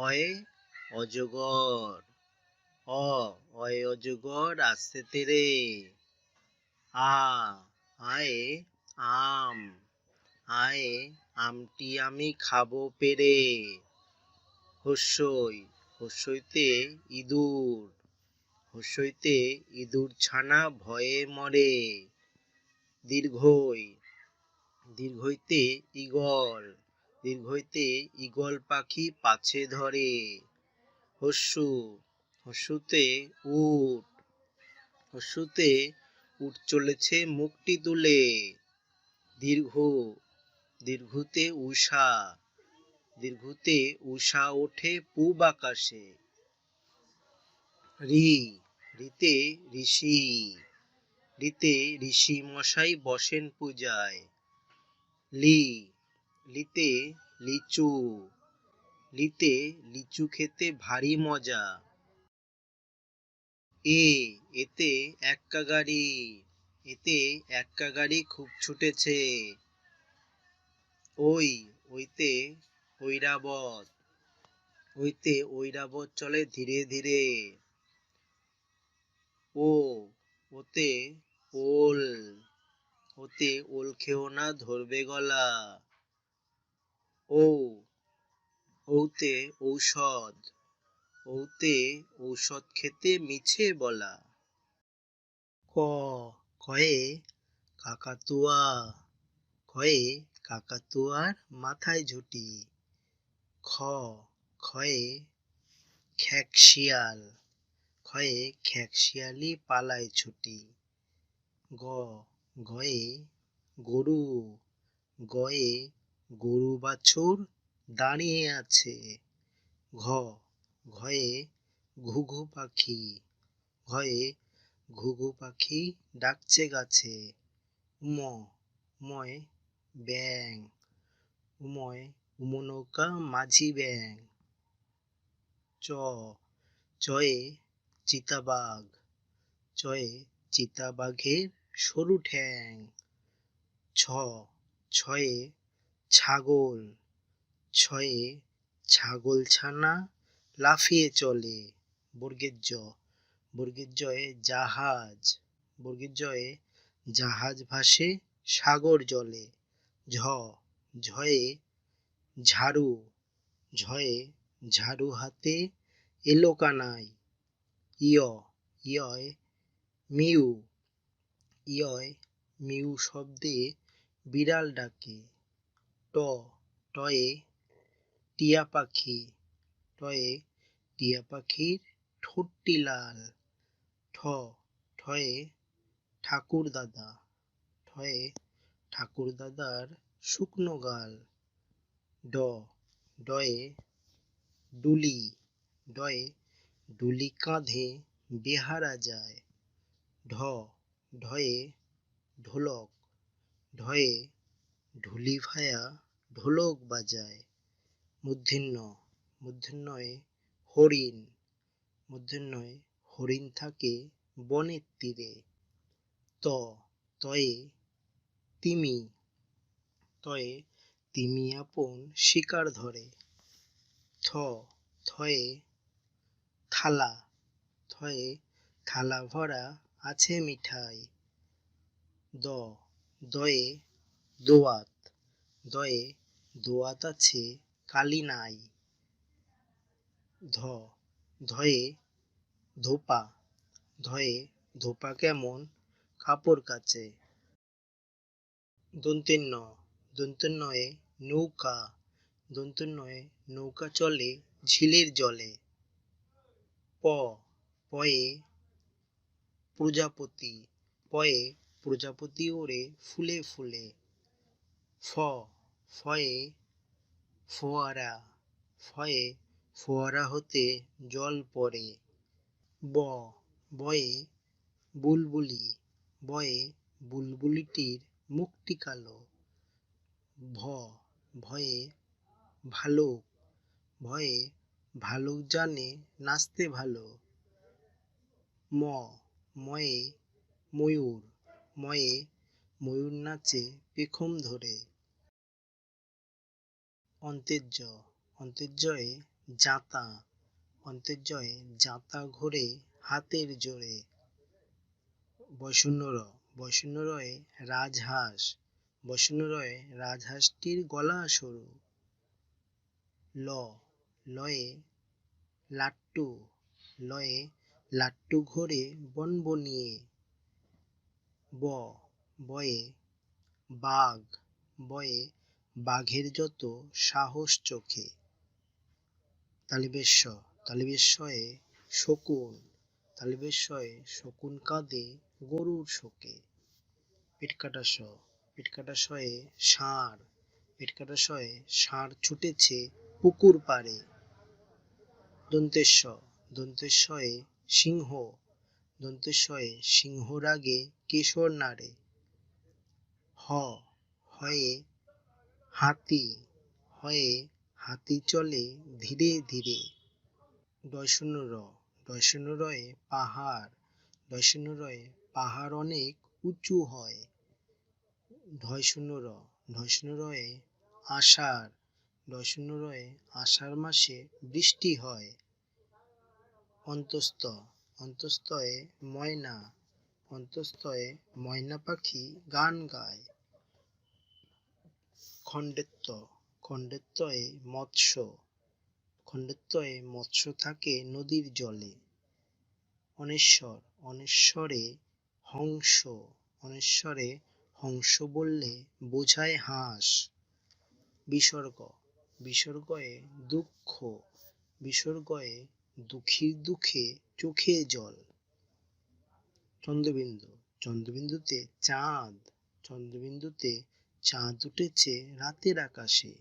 অয়ে অজগর অ অয়ে অজগর আসতে তেরে আ, আয়ে আম, আয়ে আমটি আমি খাব পেরে। হস্যই, হস্যইতে ইঁদুর হস্যইতে ইঁদুর ছানা ভয়ে মরে। দীর্ঘই, দীর্ঘইতে ঈগল দীর্ঘইতে ঈগল পাখি পাছে ধরে। হস্যু, হস্যুতে উট হস্যুতে উট চলেছে মুখটি তুলে। দীর্ঘ, দীর্ঘতে উষা দীর্ঘতে উষা ওঠে পূব আকাশে। রি, রিতে ঋষি রিতে ঋষি মশাই বসেন পূজায়। লি লিতে লিচু লিতে লিচু খেতে ভারী মজা। এ, এতে এক্কা গাড়ি, এতে এক্কা গাড়ি খুব ছুটেছে। ওই, ওইতে ঐরাবত ওইতে ঐরাবত চলে ধীরে ধীরে। ও, ওতে ওল ওতে ওল খেও না ধরবে গলা। ও ওতে ঔষধ ওতে ঔষধ খেতে মিছে বলা। ক, কয়ে কাকাতুয়া, কয়ে কাকাতুয়ার মাথায় ঝুটি। খ খয়ে খ্যাকশিয়াল খয়ে খ্যাকশিয়ালি পালায় ছুটি। গ, গয়ে গরু, গয়ে গরু বাছুর দাঁড়িয়ে আছে। ঘ, ঘয়ে ঘুঘু পাখি। ঘয়ে ঘুঘু পাখি ডাকছে গাছে। ম ময় ব্যাং উময় উমনৌকা মাঝি ব্যাং চ, চয়ে চিতাবাঘ। চয়ে চিতাবাঘের সরু ঠ্যাং। ছ, ছয়ে ছাগল। ছয়ে ছাগল ছানা লাফিয়ে চলে বর্গের জ বর্গের জয়ে জাহাজ। বর্গের জয়ে জাহাজ ভাসে সাগর জলে। ঝ, ঝয়ে ঝাড়ু। ঝয়ে ঝাড়ু হাতে এলো কানাই। ইয় ইয় মিউ। ইয় মিউ শব্দে বিড়াল ডাকে। ট টয়ে টিয়া পাখি, টয়ে টিয়া পাখির ঠোঁটটি লাল, ঠ, ঠয়ে ঠাকুর দাদা, ঠয়ে ঠাকুর দাদার শুকনো গাল, ড, ডয়ে ডুলি ডয়ে ডুলি কাঁধে বেহারা যায়, ঢ, ঢয়ে ঢোলক, ঢয়ে ঢুলি ভায়া ঢোলক বাজায় মূর্ধন্য মূর্ধন্যয়ে হরিণ মূর্ধন্যয়ে হরিণ থাকে বনের তীরে। ত, তয়ে তিমি তয়ে তিমি আপন শিকার ধরে। থ, থয়ে থালা থয়ে থালা ভরা আছে মিঠাই। দ, দয়ে দোয়াত। দয়ে দোয়াত আছে, কালি নাই। ধ, ধয়ে ধোপা। ধয়ে ধোপা কেমন? কাপড় কাচে। দন্তেন্ন দন্তেন্নয়ে নৌকা। দন্তেন্নয়ে নৌকা চলে ঝিলের জলে। প, পয়ে প্রজাপতি। পয়ে প্রজাপতি ওড়ে ফুলে ফুলে। ফ ফয়ে ফোয়ারা ফয়ে ফোয়ারা হতে জল পড়ে। ব, বয়ে বুলবুলি, বয়ে বুলবুলিটির মুখটি কালো। ভ, ভয়ে ভালুক ভয়ে ভালুক জানে নাচতে ভালো। ম, ময়ে ময়ূর, ময়ে ময়ূর নাচে পেখম ধরে। অন্তেজ্য, অন্তেজ্যয়ে জাতা অন্তর্জয়ে জাতা ঘোরে হাতের জোরে। বৈষণ্য র বৈষণ্য রয়ে রাজহাঁস বৈষণ্য রয়ে রাজহাঁসটির গলা সরু। ল, লয়ে লাট্টু লয়ে লাট্টু ঘোরে বনবনিয়ে। ব বয়ে, বাঘ বয়ে, বাঘের যত সাহস চোখে। তালিবেশ্ব তালিবেশ্বয়ে শকুন তালিবেশ্বয়ে শকুন কাঁদে গরুর শোকে। পিটকাটাস পিটকাটাশয়ে ষাঁড় পিটকাটাশয়ে ষাঁড় ছুটেছে পুকুর পাড়ে। দন্তেশ্ব দন্তেশ্বয়ে সিংহ দন্তেশ্বয়ে সিংহ রাগে কেশর নাড়ে। হয়ে হাতি হয়ে হাতি চলে ধীরে ধীরে। দশন্য র দশন্য রয়ে পাহাড় দশন্য রয়ে পাহাড় অনেক উঁচু হয়। ধয়শূন্য র ধয়শূন্য রয়ে আষাঢ় দশন্য রয়ে আষাঢ় মাসে বৃষ্টি হয়। অন্তস্থ, অন্তস্থয়ে ময়না অন্তস্থয়ে ময়না পাখি গান গায়। খণ্ডেত্ব। খণ্ডেত্বয়ে মৎস্য। খণ্ডেত্বয়ে মৎস্য থাকে নদীর জলে। অনেশ্বর। অনেশ্বরে হংস। অনেশ্বরে হংস বললে বোঝায় হাঁস। বিসর্গ। বিসর্গয়ে দুঃখ। বিসর্গয়ে দুঃখীর দুঃখে চোখে জল। চন্দ্রবিন্দু। চন্দ্রবিন্দুতে চাঁদ। চন্দ্রবিন্দুতে চাঁদ উঠেছে রাতের আকাশে।